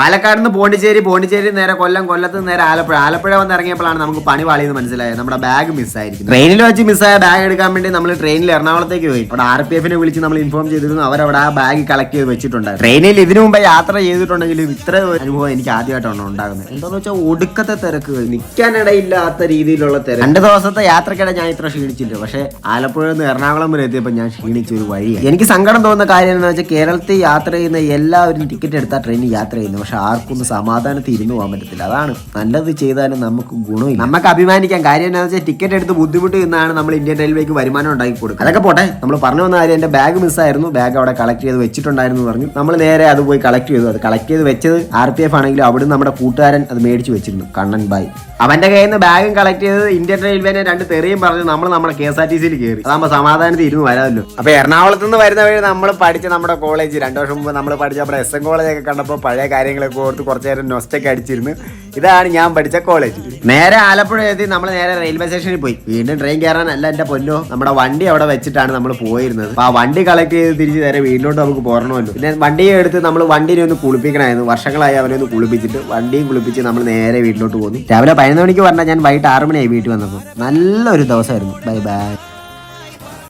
പാലക്കാട് നിന്ന് പോണ്ടിച്ചേരി പോണ്ടിച്ചേരി നേരെ കൊല്ലം കൊല്ലത്ത് നിന്ന് നേരെ ആലപ്പുഴ. ആലപ്പുഴ വന്ന് ഇറങ്ങിയപ്പോഴാണ് നമുക്ക് പണി പാളിയെന്ന് മനസ്സിലായത്. നമ്മുടെ ബാഗ് മിസ്സായിരിക്കും ട്രെയിനിൽ വെച്ച് മിസ്സായ ബാഗ് എടുക്കാൻ വേണ്ടി നമ്മൾ ട്രെയിനിൽ എറണാകുളത്തേക്ക് പോയി. അവിടെ ആർ പി എഫിനെ വിളിച്ച് നമ്മൾ ഇൻഫോം ചെയ്തിരുന്നു. അവരവിടെ ആ ബാഗ് കളക്ട് ചെയ്ത് വെച്ചിട്ടുണ്ട്. ട്രെയിനിൽ ഇതിനു മുമ്പ് യാത്ര ചെയ്തിട്ടുണ്ടെങ്കിലും ഇത്ര അനുഭവം എനിക്ക് ആദ്യമായിട്ടാണ് ഉണ്ടാകുന്നത്. എന്താന്ന് വെച്ചാൽ ഒടുക്കത്തെ തിരക്ക്. നിൽക്കാനിടയില്ലാത്ത രീതിയിലുള്ള തിരക്ക്. രണ്ട് ദിവസത്തെ യാത്രക്കിടെ ഞാൻ ഇത്ര ക്ഷീണിച്ചില്ല. പക്ഷേ ആലപ്പുഴ നിന്ന് എറണാകുളം വരെ എത്തിയപ്പോൾ ഞാൻ ക്ഷീണിച്ച ഒരു വഴിയാണ്. എനിക്ക് സങ്കടം തോന്നുന്ന കാര്യം എന്ന് വെച്ചാൽ കേരളത്തിൽ യാത്ര ചെയ്യുന്ന എല്ലാവരും ടിക്കറ്റ് എടുത്താൽ ട്രെയിനിൽ യാത്ര ചെയ്യുന്നു പക്ഷെ ആർക്കും ഒന്ന് സമാധാനത്തിൽ ഇരുന്ന് പോകാൻ പറ്റത്തില്ല. അതാണ്. നല്ലത് ചെയ്താലും നമുക്ക് ഗുണമില്ല. നമുക്ക് അഭിമാനിക്കാൻ കാര്യം എന്താണെന്ന് വെച്ചാൽ ടിക്കറ്റ് എടുത്ത് ബുദ്ധിമുട്ട് നിന്നാണ് നമ്മൾ ഇന്ത്യൻ റെയിൽവേക്ക് വരുമാനം ഉണ്ടാക്കി കൊടുക്കുക അതൊക്കെ പോട്ടെ. നമ്മൾ പറഞ്ഞു വന്ന കാര്യം എന്റെ ബാഗ് മിസ്സായിരുന്നു. ബാഗ് അവിടെ കളക്ട് ചെയ്ത് വെച്ചിട്ടുണ്ടായിരുന്നു പറഞ്ഞു. നമ്മൾ നേരെ അത് പോയി കളക്ട് ചെയ്തു. അത് കളക്ട് ചെയ്ത് വെച്ചത് ആർ പി എഫ് ആണെങ്കിലും അവിടെ നമ്മുടെ കൂട്ടുകാരൻ അത് മേടിച്ച് വെച്ചിരുന്നു. കണ്ണൻ ബായ്. അവന്റെ കയ്യിൽ നിന്ന് ബാഗും കളക്ട് ചെയ്ത് ഇന്ത്യൻ റെയിൽവേനെ രണ്ട് തെറിയും പറഞ്ഞു നമ്മൾ നമ്മുടെ കെ എസ് ആർ ടി സിയിൽ കയറി. അതാകുമ്പോൾ സമാധാനത്തിൽ ഇരുന്ന് വരാമല്ലോ. അപ്പൊ എറണാകുളത്ത് നിന്ന് വരുന്ന വഴി നമ്മൾ പഠിച്ച നമ്മുടെ കോളേജ്. രണ്ടു വർഷം മുമ്പ് നമ്മൾ പഠിച്ച നമ്മുടെ എസ് എൻ കോളേജൊക്കെ കണ്ടപ്പോൾ പഴയ കാര്യങ്ങളൊക്കെ ഓർത്ത് കുറച്ച് നേരം നൊസ്റ്റൊക്കെ അടിച്ചിരുന്നു. ഇതാണ് ഞാൻ പഠിച്ച കോളേജ് നേരെ ആലപ്പുഴ എത്തി നമ്മൾ നേരെ റെയിൽവേ സ്റ്റേഷനിൽ പോയി. വീണ്ടും ട്രെയിൻ കയറാനല്ല എന്റെ പൊന്നോ. നമ്മുടെ വണ്ടി അവിടെ വെച്ചിട്ടാണ് നമ്മൾ പോയിരുന്നത്. ആ വണ്ടി കളക്ട് ചെയ്ത് തിരിച്ച് നേരെ വീട്ടിലോട്ട് നമുക്ക് പോരണമല്ലോ. പിന്നെ വണ്ടിയെ എടുത്ത് നമ്മൾ വണ്ടിനെ ഒന്ന് കുളിപ്പിക്കണമായിരുന്നു. വർഷങ്ങളായി അവനെ ഒന്ന് കുളിപ്പിച്ചിട്ട് വണ്ടിയും കുളിപ്പിച്ച് നമ്മൾ നേരെ വീട്ടിലോട്ട് പോന്നു. രാവിലെ പതിനൊന്ന് മണിക്ക് പറഞ്ഞാൽ ഞാൻ വൈകിട്ട് ആറ് മണിയായി വീട്ടിൽ വന്നപ്പോൾ നല്ലൊരു ദിവസമായിരുന്നു. Bye bye